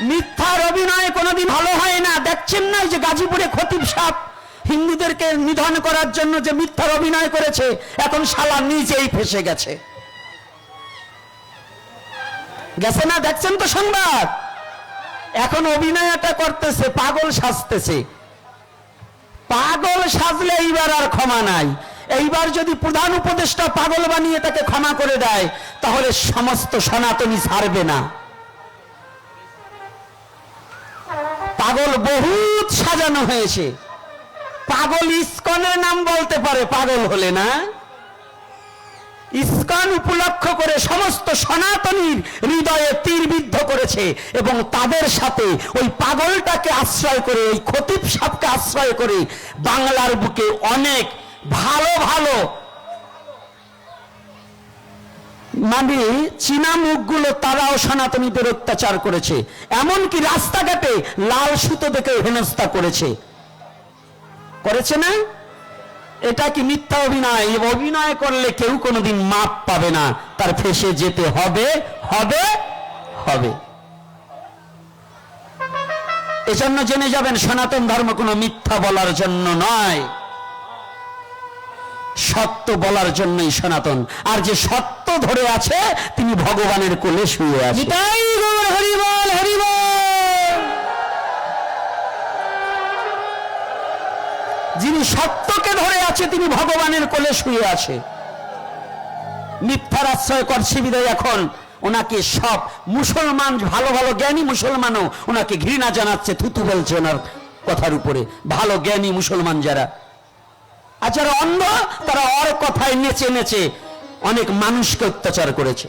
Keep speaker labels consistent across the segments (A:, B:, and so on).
A: মিথ্যার অভিনয় কোনোদিন ভালো হয় না। দেখছেন না যে গাজীপুরে খতিব সাপ? হিন্দুদেরকে নিধন করার জন্য যে মিথ্যার অভিনয় করেছে, এখন শালা নিজেই ফেসে গেছে। গেছে না? দেখছেন তো সংবাদ? এখন অভিনয়টা করতেছে, পাগল সাজতেছে। পাগল সাজলে এইবার আর ক্ষমা নাই। এইবার যদি প্রধান উপদেষ্টা পাগল বানিয়ে তাকে ক্ষমা করে দেয়, তাহলে সমস্ত সনাতনী ছাড়বে না। পাগল বহুত সাজানো হয়েছে। পাগল ইস্কনের নাম বলতে পারে পাগল হলে না? ইস্কন উপলক্ষ করে সমস্ত সনাতনীর হৃদয়ে তীরবিদ্ধ করেছে এবং তাদের সাথে ওই পাগলটাকে আশ্রয় করে, ওই খতিব সাপকে আশ্রয় করে বাংলার বুকে অনেক ভালো ভালো মানে চীনা মুখগুলো তারাও সনাতনীদের অত্যাচার করেছে। এমনকি রাস্তাঘাটে লাল সুতো দেখে হেনস্থা করেছে। করেছে না? এটা কি মিথ্যা অভিনয়? অভিনয় করলে কেউ কোনোদিন মাপ পাবে না। তার ফেসে যেতে হবে হবে হবে। এজন্য জেনে যাবেন, সনাতন ধর্ম কোনো মিথ্যা বলার জন্য নয়। সত্য বলার জন্যই সনাতন। আর যে সত্য ধরে আছে তিনি ভগবানের কোলে শুয়ে আছে।
B: হরিবল হরিবল
A: যিনি সত্যকে ধরে আছে তিনি ভগবানের কোলে শুয়ে আছে। মিথ্যার আশ্রয় করছে বিদায় এখন। ওনাকে সব মুসলমান ভালো ভালো জ্ঞানী মুসলমানও ওনাকে ঘৃণা জানাচ্ছে থুতু বলছে ওনার কথার উপরে। ভালো জ্ঞানী মুসলমান যারা। আর যারা অন্ধ তারা অর কথায় নেচে নেচে অনেক মানুষকে অত্যাচার করেছে।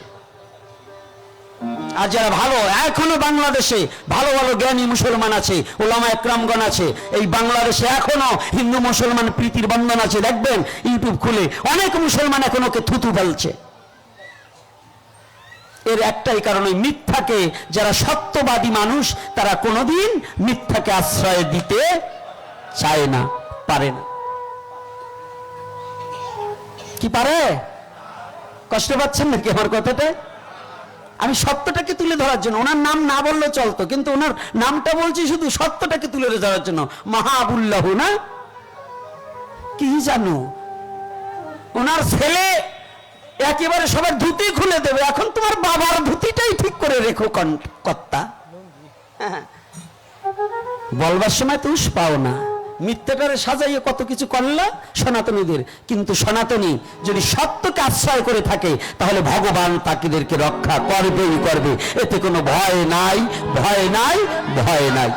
A: আর যারা ভালো, এখনও বাংলাদেশে ভালো ভালো জ্ঞানী মুসলমান আছে, ওলামা একরামগণ আছে, এই বাংলাদেশে এখনও হিন্দু মুসলমান প্রীতির বন্ধন আছে। দেখবেন, ইউটিউব খুলে অনেক মুসলমান এখন ওকে থুতু ফেলছে। এর একটাই কারণ ওই মিথ্যাকে যারা সত্যবাদী মানুষ, তারা কোনোদিন মিথ্যাকে আশ্রয় দিতে চায় না, পারে না। কি পারে? কষ্ট পাচ্ছেন নাকি আমার কথাটা আমি সত্যটাকে তুলে ধরার জন্য, ওনার নাম না বললে চলতো, কিন্তু ওনার নামটা বলছি শুধু সত্যটাকে তুলে ধরার জন্য। মাহাবুল্লাহ না? কি জানো? ওনার ছেলে একেবারে সবার ধুতি খুলে দেবে, এখন তোমার বাবার ধুতিটাই ঠিক করে রেখো কর্তা। বলবার সময় তুষ পাও না। মিথ্যাটারে সাজাইয়ে কত কিছু করলা? সনাতনীদের। কিন্তু সনাতনী যদি সত্যকে আশ্রয় করে থাকে, তাহলে ভগবান তাকিদেরকে রক্ষা করবেই করবে। এতে কোনো ভয় নাই ভয় নাই ভয় নাই।